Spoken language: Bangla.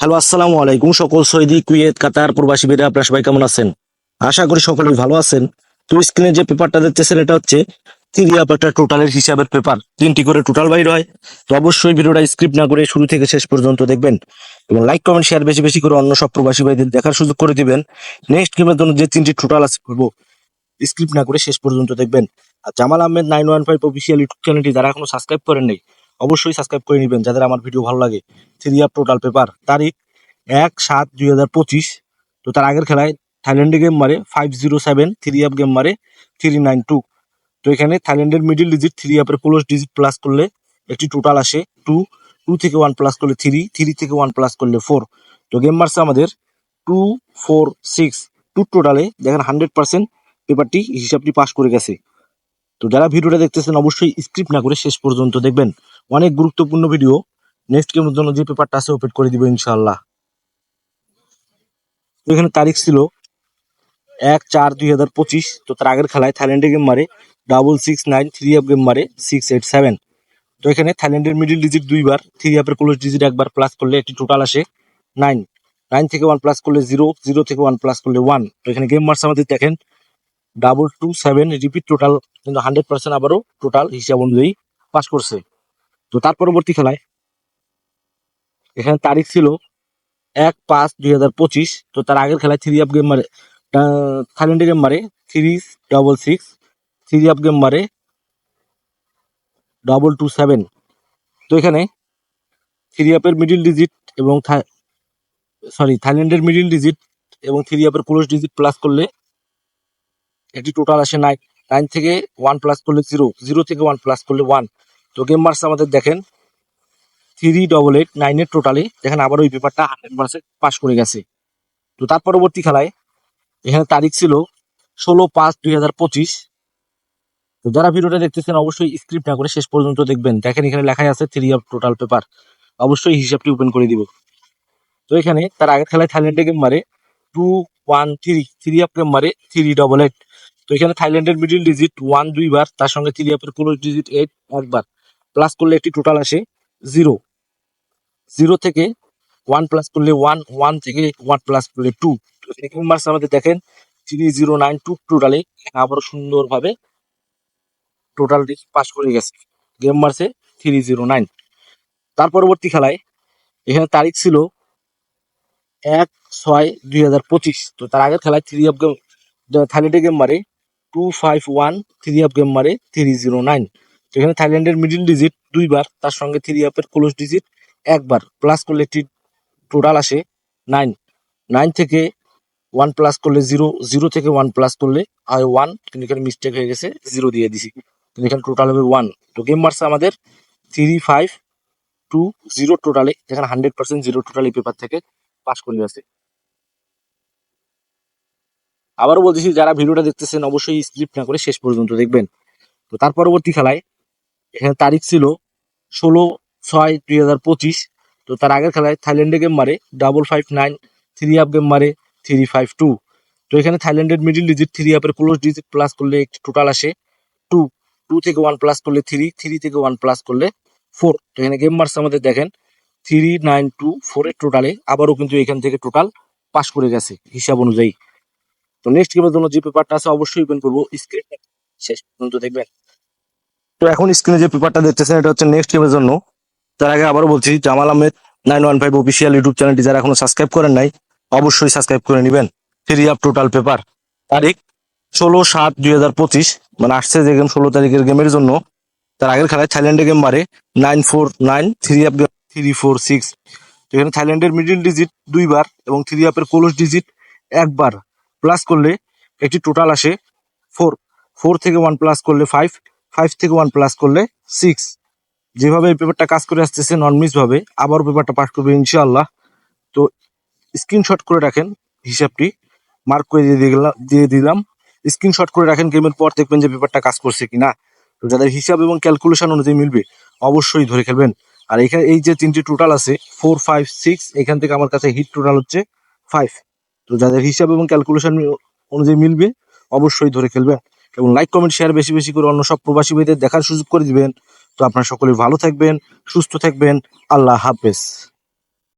হ্যালো, আসসালামু আলাইকুম সকল সৌদি, কুয়েত, কাতার প্রবাসী বেরা আপনার সবাই কেমন আছেন? আশা করি সকলেই ভালো আছেন। তো স্ক্রিনে যে পেপারটা দেখতেছেন, এটা হচ্ছে আপ একটা টোটালের হিসাবের পেপার তিনটি করে টোটাল বাইর হয়। তো অবশ্যই ভিডিওটা স্ক্রিপ্ট না করে শুরু থেকে শেষ পর্যন্ত দেখবেন এবং লাইক কমেন্ট শেয়ার বেশি বেশি করে অন্য সব প্রবাসী ভাইদের দেখার সুযোগ করে দিবেন। নেক্সট গেমের জন্য যে তিনটি টোটাল আছে, করব। স্ক্রিপ্ট না করে শেষ পর্যন্ত দেখবেন। আর Jamal Ahmed nine one five official YouTube চ্যানেলটি যারা এখনও সাবস্ক্রাইব করেন নাই অবশ্যই সাবস্ক্রাইব করে নেবেন, যাদের আমার ভিডিও ভালো লাগে। আপ টোটাল পেপার তারিখ এক সাত দুই হাজার পঁচিশ। তো তার আগের খেলায় থাইল্যান্ডে গেম মারে five zero seven three up game মারে থ্রি নাইন টু তো এখানে থাইল্যান্ডের মিডিল ডিজিট থ্রি আপের ক্লোজ ডিজিট প্লাস করলে একটি টোটাল আসে টু টু থেকে ওয়ান প্লাস করলে থ্রি থ্রি থেকে ওয়ান প্লাস করলে ফোর তো গেম মারছে আমাদের টু ফোর সিক্স টু টোটালে দেখেন হান্ড্রেড পার্সেন্ট পেপারটি হিসাবটি পাস করে গেছে। তো যারা ভিডিওটা দেখতেছেন, অবশ্যই স্ক্রিপ্ট না করে শেষ পর্যন্ত দেখবেন। অনেক গুরুত্বপূর্ণ ভিডিও নেক্সট গেমের জন্য যে পেপারটা আছে ওপেন করে দিব ইনশাল্লাহ এখানে তারিখ ছিল এক চার দুই হাজার পঁচিশ। তো তার আগের খেলায় থাইল্যান্ডে গেম মারে। Double six nine three up game মারে সিক্স এইট সেভেন তো এখানে থাইল্যান্ডের মিডিল ডিজিট দুইবার থ্রি আপের ক্লোজ ডিজিট একবার প্লাস করলে একটি টোটাল আসে নাইন নাইন থেকে ওয়ান প্লাস করলে জিরো জিরো থেকে ওয়ান প্লাস করলে ওয়ান তো এখানে গেম মার্স আমাদের দেখেন double two seven repeat total কিন্তু হান্ড্রেড পার্সেন্ট আবারও টোটাল হিসাব অনুযায়ী পাস করছে। তো তার পরবর্তী খেলায় এখানে তারিখ ছিল এক পাঁচ দুই হাজার পঁচিশ, তো তার আগের খেলায় থ্রি আপ গেম মারে থাইল্যান্ডে গেম মারে three double six three up game মারে ডবল টু সেভেন তো এখানে থ্রি আপের মিডিল ডিজিট এবং সরি থাইল্যান্ডের মিডিল ডিজিট এবং থ্রি আপের ক্লোজ ডিজিট প্লাস করলে এটি টোটাল আসে নাইন নাইন থেকে ওয়ান প্লাস করলে জিরো জিরো থেকে ওয়ান প্লাস করলে ওয়ান তো গেম মার্কস আমাদের দেখেন থ্রি ডবল এইট নাইনের টোটালে দেখেন আবার ওই পেপারটা হান্ড্রেড পার্সেন্ট পাস করে গেছে। তো তার পরবর্তী খেলায়, এখানে তারিখ ছিল ষোলো পাঁচ দুই হাজার পঁচিশ। তো যারা ভিডিওটা দেখতেছেন, অবশ্যই স্ক্রিপ্ট না করে শেষ পর্যন্ত দেখবেন। দেখেন এখানে লেখাই আছে থ্রি অফ টোটাল পেপার অবশ্যই হিসাবটি ওপেন করে দিব। তো এখানে তার আগের খেলায় থাইল্যান্ডে গেম মারে two one three three up game মারে থ্রি ডবল এইট তো এখানে থাইল্যান্ডের মিডিল ডিজিট ওয়ান দুইবার, তার সঙ্গে থ্রি আপের ক্লোজ ডিজিট এইট একবার। প্লাস করলে একটি টোটাল আসে জিরো জিরো থেকে ওয়ান প্লাস করলে ওয়ান ওয়ান থেকে ওয়ান প্লাস করলে টু সেকেন্ড মার্কস আমাদের দেখেন থ্রি জিরো নাইন টু টোটালে আবারও সুন্দরভাবে টোটালটি পাস করে গেছে। গেম মার্সে থ্রি জিরো নাইন তার পরবর্তী খেলায় এখানে তারিখ ছিল এক, ছয়, দুই হাজার পঁচিশ। তো তার আগের খেলায় থ্রি অফ গেম থাইল্যান্ডের গেম মারে two five one three of game মারে থ্রি জিরো নাইন এখানে থাইল্যান্ডের মিডিল ডিজিট দুইবার, তার সঙ্গে থ্রি আপের ক্লোজ ডিজিট একবার প্লাস করলে একটি টোটাল আসে নাইন নাইন থেকে ওয়ান প্লাস করলে জিরো জিরো থেকে ওয়ান প্লাস করলে হয় ওয়ান কিন্তু এখানে মিস্টেক হয়ে গেছে জিরো দিয়ে দিছি। কিন্তু এখানে টোটাল হবে ওয়ান তো গেম মার্কস আমাদের থ্রি ফাইভ টু জিরো টোটালে যেখানে hundred percent zero totally paper থেকে পাস করে গেছে আবারও বলতেছি যারা ভিডিওটা দেখতেছেন, অবশ্যই স্ক্রিপ্ট না করে শেষ পর্যন্ত দেখবেন। তো তার পরবর্তী খেলায় এখানে তারিখ ছিল ষোলো ছয় দুই হাজার পঁচিশ। তো তার আগের খেলায় থাইল্যান্ডে গেম মারে double five nine three up game মারে থ্রি ফাইভ টু তো এখানে থাইল্যান্ডের মিডিল ডিজিট থ্রি আপের ক্লোজ ডিজিট প্লাস করলে একটি টোটাল আসে টু টু থেকে ওয়ান প্লাস করলে থ্রি থ্রি থেকে ওয়ান প্লাস করলে ফোর তো এখানে গেম মার্কস আমাদের দেখেন থ্রি নাইন টু ফোরের টোটালে আবারও কিন্তু এখান থেকে টোটাল পাস করে গেছে হিসাব অনুযায়ী। তো নেক্সট গেমের জন্য যে পেপারটা আছে অবশ্যই ওপেন করব স্ক্রিন শেষ পর্যন্ত দেখবেন। তো এখন স্ক্রিনে যে পেপারটা দেখতেছেন, এটা হচ্ছে নেক্সট গেমের জন্য। তার আগে আবারও বলছি, Jamal Ahmed nine one five official YouTube চ্যানেলটি যারা এখনও সাবস্ক্রাইব করেন নাই, অবশ্যই সাবস্ক্রাইব করে নেবেন। থ্রি আপ টোটাল পেপার তারিখ, ষোলো সাত দুই হাজার পঁচিশ মানে আসছে যে গেম ষোলো তারিখের গেমের জন্য। তার আগের খেলায় থাইল্যান্ডে গেম মারে nine four nine three up three four six এখানে থাইল্যান্ডের মিডিল ডিজিট দুইবার এবং থ্রি আপের ক্লোজ ডিজিট একবার। প্লাস করলে একটি টোটাল আসে ফোর ফোর থেকে ওয়ান প্লাস করলে ফাইভ ফাইভ থেকে ওয়ান প্লাস করলে সিক্স যেভাবে এই পেপারটা কাজ করে আসতেছে নন মিস ভাবে আবারও পেপারটা পাস করবে ইনশাআল্লাহ। তো স্ক্রিনশট করে রাখেন হিসাবটি মার্ক করে দিয়ে দিলাম দিয়ে দিলাম। স্ক্রিনশট করে রাখেন গেমের পর দেখবেন যে পেপারটা কাজ করছে কি না তো যাদের হিসাব এবং ক্যালকুলেশন অনুযায়ী মিলবে, অবশ্যই ধরে খেলবেন। আর এখানে এই যে তিনটি টোটাল আছে ফোর ফাইভ সিক্স এখান থেকে আমার কাছে হিট টোটাল হচ্ছে ফাইভ তো যাদের হিসাব এবং ক্যালকুলেশন অনুযায়ী মিলবে, অবশ্যই ধরে খেলবেন। এবং লাইক কমেন্ট শেয়ার বেশি বেশি করে অন্য সব প্রবাসী ভাইদের দেখার সুযোগ করে দিবেন। তো আপনারা সকলে ভালো থাকবেন, সুস্থ থাকবেন। আল্লাহ হাফেজ।